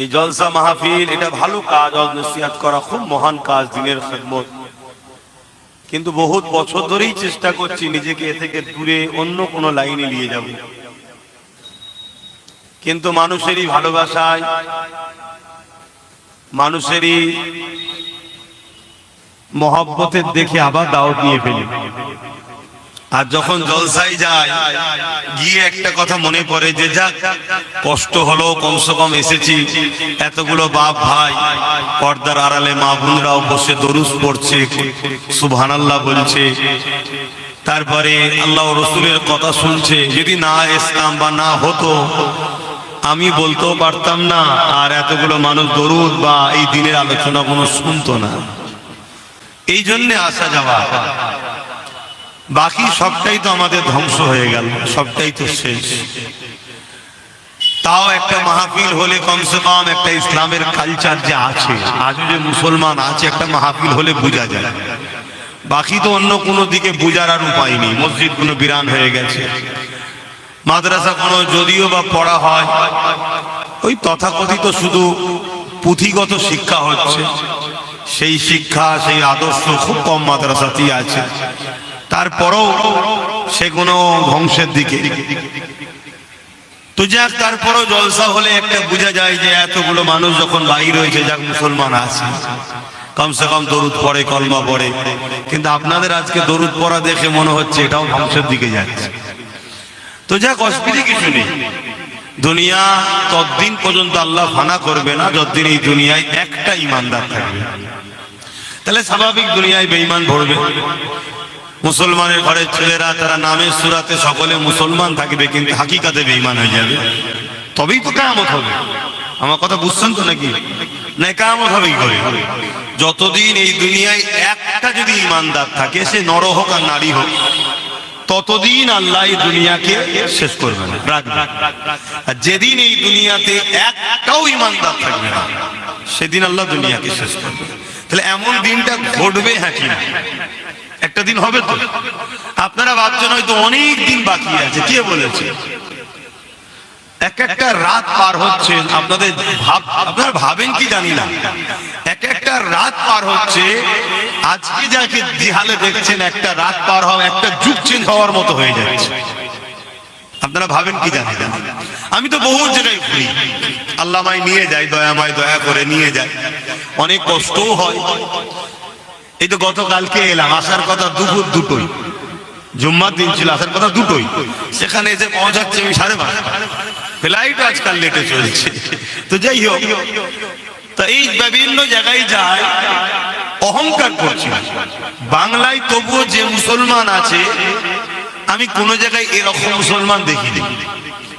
এই জলসা মাহফিল, এটা ভালো কাজ নসিহাত করা খুব মহান কাজ দিনের খেদমত। কিন্তু বহুত বছর ধরেই চেষ্টা করছি নিজেকে এ থেকে দূরে, অন্য কোনো লাইনে নিয়ে যাব। কিন্তু মানুষেরই ভালোবাসায়, মানুষেরই মহব্বতের দেখে আবার দাওয়াত নিয়ে ফেলি। আর যখন জলসাই যায়, গিয়ে একটা কথা মনে পড়ে যে, যাক, কষ্ট হলো, কমসে কম এসেছি। এতগুলো বাপ ভাই পর্দার আড়ালে মা বোনরাও বসে দরুস পড়ছে। সুবহানাল্লাহ বলছে। তারপরে আল্লাহ রসুলের কথা শুনছে, যদি না এসতাম বা না হতো, আমি বলতেও পারতাম না। আর এতগুলো মানুষ দরুদ বা এই দিনের আলোচনা কোনো শুনতো না। এই জন্যে আসা যাওয়া। বাকি সবটাই তো আমাদের ধ্বংস হয়ে গেল, সবটাই তো শেষ। তাও একটা মাহফিল হলে কমসে কম একটা ইসলামের কালচার যে আছে, আজও যে মুসলমান আছে, একটা মাহফিল হলে বোঝা যায়। বাকি তো অন্য কোনো দিকে বোঝার আর উপায় নেই, মসজিদ কোনো বিরান হয়ে গেছে, মাদ্রাসা কোনো যদিও বা পড়া হয়, ওই তথাকথিত শুধু পুঁথিগত শিক্ষা হচ্ছে, সেই শিক্ষা, সেই আদর্শ খুব কম মাদ্রাসাতেই আছে। তারপরেও সেগুলো ধ্বংসের দিকে। তো যাক, তারপরও জলসা হলে একটা বোঝা যায় যে এতগুলো মানুষ যখন বাইর হয়েছে, যাক, মুসলমান আছে। কমসে কম দরুদ পড়ে, কলমা পড়ে। কিন্তু আপনাদের আজকে দরুদ পড়া দেখে মনে হচ্ছে এটাও ধ্বংসের দিকে যাচ্ছে। তো যাক, অসুবিধে কিছু নেই। দুনিয়া ততদিন পর্যন্ত আল্লাহ ফানা করবে না, যতদিন এই দুনিয়ায় একটা ইমানদার থাকবে তাহলে স্বাভাবিক দুনিয়ায় বেঈমান ভরবে। মুসলমানের ঘরের ছেলেরা, তারা নামের সুরাতে সকলে মুসলমান থাকবে, কিন্তু হাকিকাতে বেঈমান হয়ে যাবে। তবেই তো কামত হবে। আমার কথা বুঝছেন তো নাকি? না কামত হবে কি করে? যতদিন এই দুনিয়ায় একটা যদি ইমানদার থাকে, সে নর হোক আর নারী হোক, ততদিন আল্লাহ এই দুনিয়াকে শেষ করবে না আর যেদিন এই দুনিয়াতে একটাও ইমানদার থাকবে না, সেদিন আল্লাহ দুনিয়াকে শেষ করবে। তাহলে এমন দিনটা ঘটবে হ্যাঁ কি? একটা দিন হবে তো। আপনারা ভাবছেন হয়তো অনেক দিন বাকি আছে, কে বলেছে? এক একটা রাত পার হচ্ছে, আপনাদের আপনারা ভাবেন কি জানি না। এক একটা রাত পার হচ্ছে, আজকে যাকে দিহালে দেখছেন, একটা রাত পার হওয়া, একটা যুগ চেঞ্জ হওয়ার মতো হয়ে যাচ্ছে। আপনারা ভাবেন কি জানি না? আমি তো বহু জায়গায় ঘুরি। আল্লাহ মাই নিয়ে যায় দয়াময় দয়া করে নিয়ে যায়। অনেক কষ্টও হয়। এই তো গতকালকে এলাম, আসার কথা দুপুর দুটোই। জুম্মার দিন ছিল, আসার কথা দুটোই। সেখানে এসে পৌঁছাচ্ছে আমি সাড়ে পাঁচ ফ্লাইট আজকাল লেটে চলছে। তো যাই হোক, তা এই বিভিন্ন জায়গায় যায়, অহংকার করছি। বাংলায় তবুও যে মুসলমান আছে, আমি কোন জায়গায় এরকম মুসলমান দেখিনি।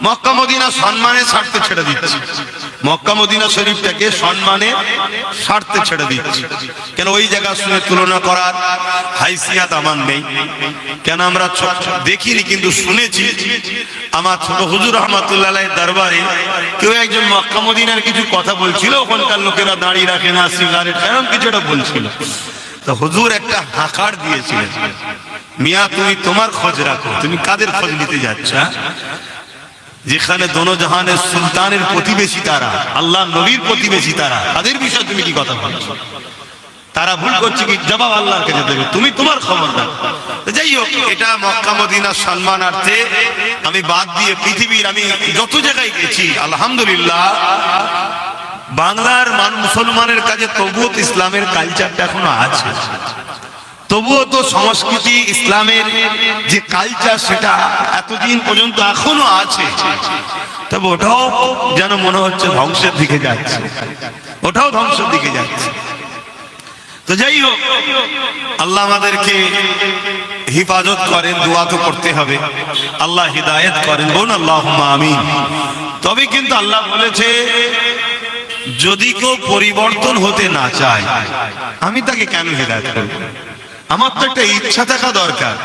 মক্কা, মদিনা সম্মানে ছাড়তে ছেড়ে দিচ্ছি। মক্কা মদিনা শরীফটাকে সম্মানে ছাড়তে ছেড়ে দিচ্ছি। কেন ওই জায়গার সঙ্গে তুলনা করার হাইসিয়াত আমার নেই। কেন আমরা দেখিনি কিন্তু শুনেছি আমার ছোট হুজুর রহমাতুল্লাহ দরবারে কেউ একজন মক্কা মদিনার কিছু কথা বলছিল, ওখানকার লোকেরা দাঁড়িয়ে রাখে না, সিগারেট, এরকম কিছু একটা বলছিল। তো হুজুর একটা হাঁকার দিয়েছিলেন, মিয়া, তুমি তোমার খোঁজ রাখো, তুমি কাদের খোঁজ নিতে যাচ্ছ হ্যাঁ? যেখানে দোনো জাহানের সুলতানের প্রতিবেশী তারা আল্লাহ নবীর প্রতিবেশী তারা, তাদের বিষয়ে তুমি কি কথা বলছো তারা ভুল করছে কি? জবাব আল্লাহর কাছে দেবে। তুমি তোমার খবর দাও। যাই হোক, এটা মক্কা মদিনার সম্মানার্থে আমি বাদ দিয়ে পৃথিবীর আমি যত জায়গায় গেছি, আলহামদুলিল্লাহ, বাংলার মান মুসলমানের কাছে তবুও ইসলামের কালচারটা এখনও আছে। তবুও তো সংস্কৃতি, ইসলামের যে কালচার সেটা এতদিন পর্যন্ত এখনও আছে। তবে ওটাও যেন মনে হচ্ছে ধ্বংসের দিকে যাচ্ছে। ওটাও ধ্বংসের দিকে যাচ্ছে। তো যাই হোক, আল্লাহ আমাদেরকে হিফাজত করেন, দোয়া তো করতে হবে। আল্লাহ হিদায়ত করেন বোন আল্লাহ আমিন। তবে কিন্তু আল্লাহ বলেছে, যদি কেউ পরিবর্তন হতে না চায়, আমি তাকে কেন হিদায়ত করব? আমার তো একটা ইচ্ছা থাকা দরকার।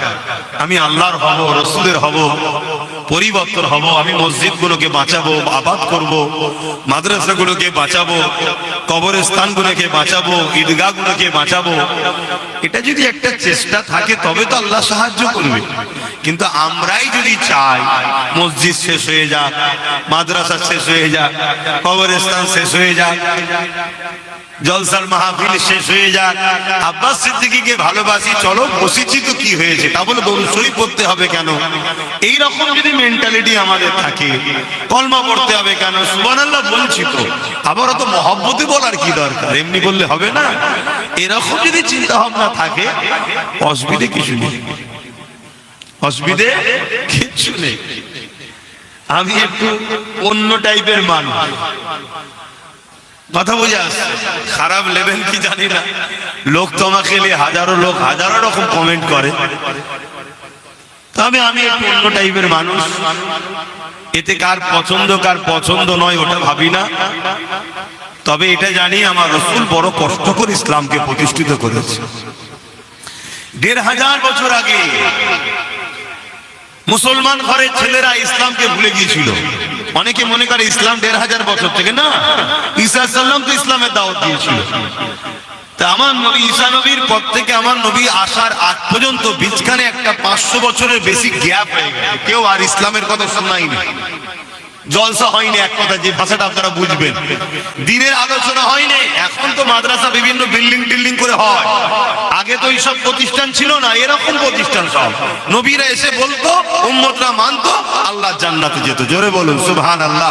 আমি আল্লাহর হব, রসুলের হব, পরিবর্তন হব, আমি মসজিদ গুলোকে বাঁচাবো, আবাদ করব মাদ্রাসা গুলোকে বাঁচাবো কবরস্থান গুলোকে বাঁচাবো ঈদগাহ গুলোকে বাঁচাবো। এটা যদি একটা চেষ্টা থাকে, তবে তো আল্লাহ সাহায্য করবে। কিন্তু আমরাই যদি চাই, মসজিদ শেষ হয়ে যাক, মাদ্রাসা শেষ হয়ে যাক, কবরস্থান শেষ হয়ে যাক জলসার মাহফিল শেষ হয়ে যাক। আব্বাস সিদ্দিকীকে ভালোবাসি, চলো বসেছি তো কি হয়েছে, তা বলে শরীফ পড়তে হবে কেন? এই রকম যদি মেন্টালিটি আমাদের থাকে, কলমা পড়তে হবে কেন? সুবহানাল্লাহ বলছি তো। আবার অত মহব্বতে বলার কি দরকার? এমনি বললে হবে না? এরকম যদি চিন্তা ভাবনা থাকে, অসুবিধে কিছু নেই। অসুবিধে কিচ্ছু নেই। আমি একটু অন্য টাইপের মানুষ। কথা বুঝে খারাপ লেভেল কি জানি না। লোক তোমাকে নিয়ে হাজারো লোক হাজারো রকম কমেন্ট করে। তবে আমি একটু অন্য টাইপের মানুষ। এতে কার পছন্দ কার পছন্দ নয়, ওটা ভাবি না। তবে এটা জানি আমার রসুল বড় কষ্ট করে ইসলামকে প্রতিষ্ঠিত করেছে। দেড় হাজার বছর আগে মুসলমান ঘরের ছেলেরা ইসলামকে ভুলে গিয়েছিল। অনেকে মনে করে ইসলাম দেড় হাজার বছর থেকে, না? ঈসা সাল্লাম তো ইসলামের দাওয়াত দিয়েছিল। তা আমার নবী, ঈসা নবীর পর থেকে আমার নবী আসার আগ পর্যন্ত বীজখানে একটা পাঁচশো বছরের বেশি গ্যাপ হয়ে গেছে। কেউ আর ইসলামের কথা শোনায়নি জলসা হয়নি এক কথা, যে ভাষাটা আপনারা বুঝবেন। দিনের আলোচনা হয়নি, এখন তো মাদ্রাসা বিভিন্ন বিল্ডিং টিল্ডিং করে হয়। আগে তো এইসব প্রতিষ্ঠান ছিল না, এরকম প্রতিষ্ঠান সব। নবীরা এসে বলতো, উম্মতরা মানতো, আল্লাহ জান্নাতে যেত। জোরে বলুন সুবহান আল্লাহ